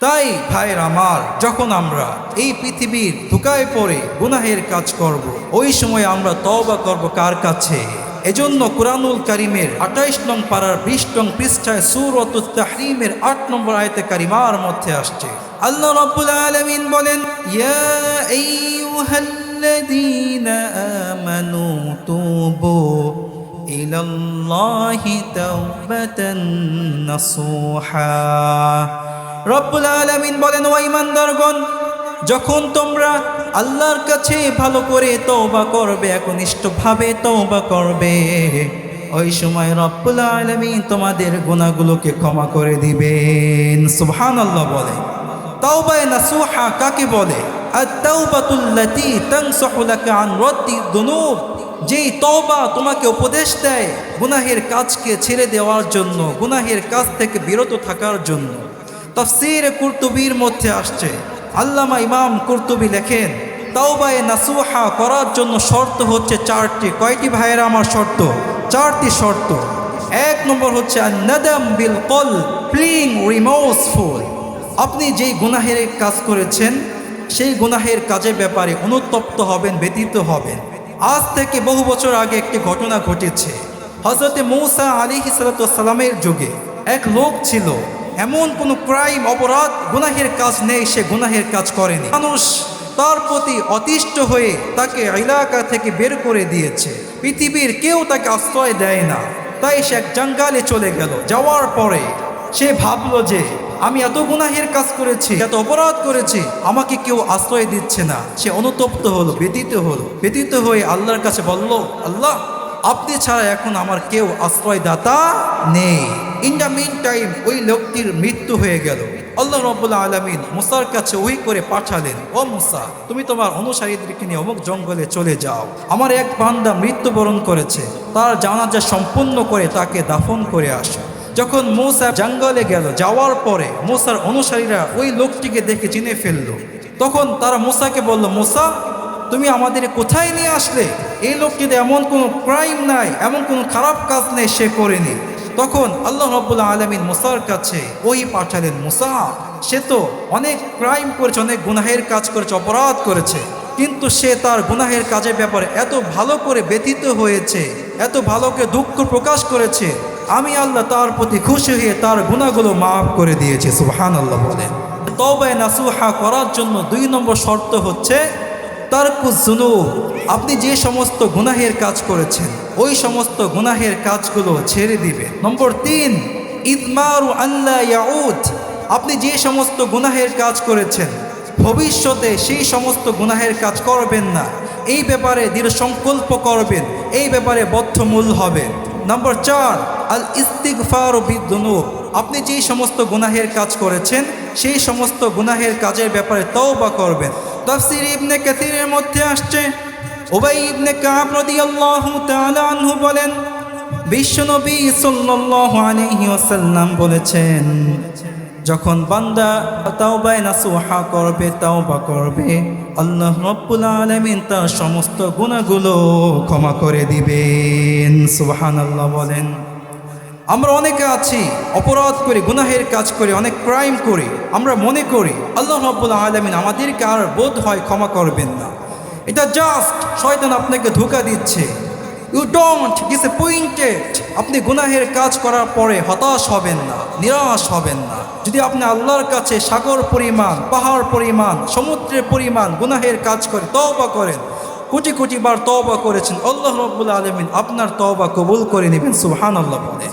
তাই, ভাইয়ের আমার, যখন আমরা এই পৃথিবীর ধোকায় পড়ে গুনাহের কাজ করব। ওই সময় আমরা তওবা করব কার কাছে এজন্য কুরআনুল কারিমের আঠাইশ নং পাড়ার বিশ নং পৃষ্ঠায় সুরত তাহরিমের আট নম্বর আয়তে কারিমার মধ্যে আসছে আল্লাহ রাব্বুল আলামিন বলেন, ইয়া আমানু তুবু ইলাল্লাহি তাওবাতান নাসুহা রব্বুল আলামিন বলেন, ও ইমানদারগণ যখন তোমরা আল্লাহর কাছে ভালো করে তওবা করবে, একনিষ্ঠভাবে তওবা করবে, ওই সময় রব্বুল আলামিন তোমাদের গুণাগুলোকে ক্ষমা করে দিবেন। সুহান আল্লাহ বলে। তাওবায়ে নাসুহা কাকে বলে? যেই তওবা তোমাকে উপদেশ দেয়, গুনাহের কাজকে ছেড়ে দেওয়ার জন্য, গুনাহের কাজ থেকে বিরত থাকার জন্য। তফসির কুর্তুবির মধ্যে আসছে। আল্লামা ইমাম কুর্তুবি লেখেন, তাওবায়ে নাসুহা করার জন্য শর্ত হচ্ছে চারটি। কয়টি ভাইয়েরা আমার শর্ত? চারটি শর্ত। এক নম্বর হচ্ছে নাদাম বিল কল, প্লিং রিমোসফুল। আপনি যেই গুনাহের কাজ করেছেন, সেই গুনাহের কাজের ব্যাপারে অনুতপ্ত হবেন ব্যতীত হবেন। আজ থেকে বহু বছর আগে একটি ঘটনা ঘটেছে। হজরতে মৌসা আলী সালামের যুগে এক লোক ছিল এমন কোনো ক্রাইম, অপরাধ, গুনাহের কাজ নেই, সে গুনাহের কাজ করেনি। মানুষ তার প্রতি অতিষ্ঠ হয়ে তাকে এলাকা থেকে বের করে দিয়েছে। পৃথিবীর কেউ তাকে আশ্রয় দেয় না। তাই সে এক জঙ্গালে চলে গেল। যাওয়ার পরে সে ভাবলো যে, আমি এত গুনাহের কাজ করেছি, এত অপরাধ করেছি, আমাকে কেউ আশ্রয় দিচ্ছে না। সে অনুতপ্ত হলো ব্যতীত হলো। ব্যতীত হয়ে আল্লাহর কাছে বলল, আল্লাহ আপনি ছাড়া এখন আমার কেউ আশ্রয়দাতা নেই। ইন দ্য মিন টাইম ওই লোকটির মৃত্যু হয়ে গেল। আল্লাহ রব্বুল্লাহ আলমিন মুসার কাছে ওই করে পাঠালেন, ও মুসা, তুমি তোমার অনুসারীদেরকে নিয়ে অমুক জঙ্গলে চলে যাও। আমার এক বান্দা মৃত্যুবরণ করেছে। তার জানাজা সম্পূর্ণ করে তাকে দাফন করে আসো। যখন মৌসা জঙ্গলে গেল, যাওয়ার পরে মোসার অনুসারীরা ওই লোকটিকে দেখে চিনে ফেলল। তখন তারা মোসাকে বলল, মোসা তুমি আমাদের কোথায় নিয়ে আসলে? এই লোকটিতে এমন কোনো ক্রাইম নাই, এমন কোনো খারাপ কাজ নেই সে করেনি। তখন আল্লাহ রব্বুল্লা আলমিন মুসার কাছে ওই পাঠালেন, মুসা, সে তো অনেক ক্রাইম করেছে, অনেক গুনাহের কাজ করেছে, অপরাধ করেছে। কিন্তু সে তার গুনাহের কাজের ব্যাপারে এত ভালো করে ব্যতীত হয়েছে, এত ভালো করে দুঃখ প্রকাশ করেছে। আমি আল্লাহ তার প্রতি খুশি হয়ে তার গুণাগুলো মাফ করে দিয়েছি সুবহান আল্লাহ বলেন। তবে নাসুহা করার জন্য দুই নম্বর শর্ত হচ্ছে তারকুজুনু, আপনি যে সমস্ত গুনাহের কাজ করেছেন, ওই সমস্ত গুনাহের কাজগুলো ছেড়ে দিবে নম্বর তিন, ইদমারু আল্লাহ ইয়াউদ, আপনি যে সমস্ত গুনাহের কাজ করেছেন, ভবিষ্যতে সেই সমস্ত গুনাহের কাজ করবেন না। এই ব্যাপারে দৃঢ় সংকল্প করবেন, এই ব্যাপারে বদ্ধমূল হবেন। নম্বর চার, আল ইস্তিগফার বিদ্যুনুব আপনি যেই সমস্ত গুনাহের কাজ করেছেন, সেই সমস্ত গুনাহের কাজের ব্যাপারে তওবা করবেন। তাফসির ইবনে কাসিরের মধ্যে আসছে। ওবাই ইবনে কাব রাদিয়াল্লাহু তাআলা আনহু বলেন বিশ্বনবী সাল্লাল্লাহু আলাইহি ওয়াসাল্লাম বলেছেন, যখন বান্দা তাওবায় নাসুহা করবে, তাওবা করবে, আল্লাহ রব্বুল আলামিন তার সমস্ত গুনাহগুলো ক্ষমা করে দিবেন। সুবহানাল্লাহ বলেন। আমরা অনেকে আছি, অপরাধ করি, গুনাহের কাজ করি, অনেক ক্রাইম করি। আমরা মনে করি, আল্লাহ রব্বুল আলমিন আমাদেরকে আর বোধ হয় ক্ষমা করবেন না। এটা জাস্ট শয়তান আপনাকে ধোকা দিচ্ছে। ইউ ডোন্ট ডিসঅ্যাপয়েন্টেড আপনি গুনাহের কাজ করার পরে হতাশ হবেন না, নিরাশ হবেন না। যদি আপনি আল্লাহর কাছে সাগর পরিমাণ, পাহাড় পরিমাণ, সমুদ্রের পরিমাণ গুনাহের কাজ করে, তওবা করেন, কোটি কোটি বার তওবা করেছেন, আল্লাহ রব্বুল আলমিন আপনার তওবা কবুল করে নেবেন সুহান আল্লাহ বলে।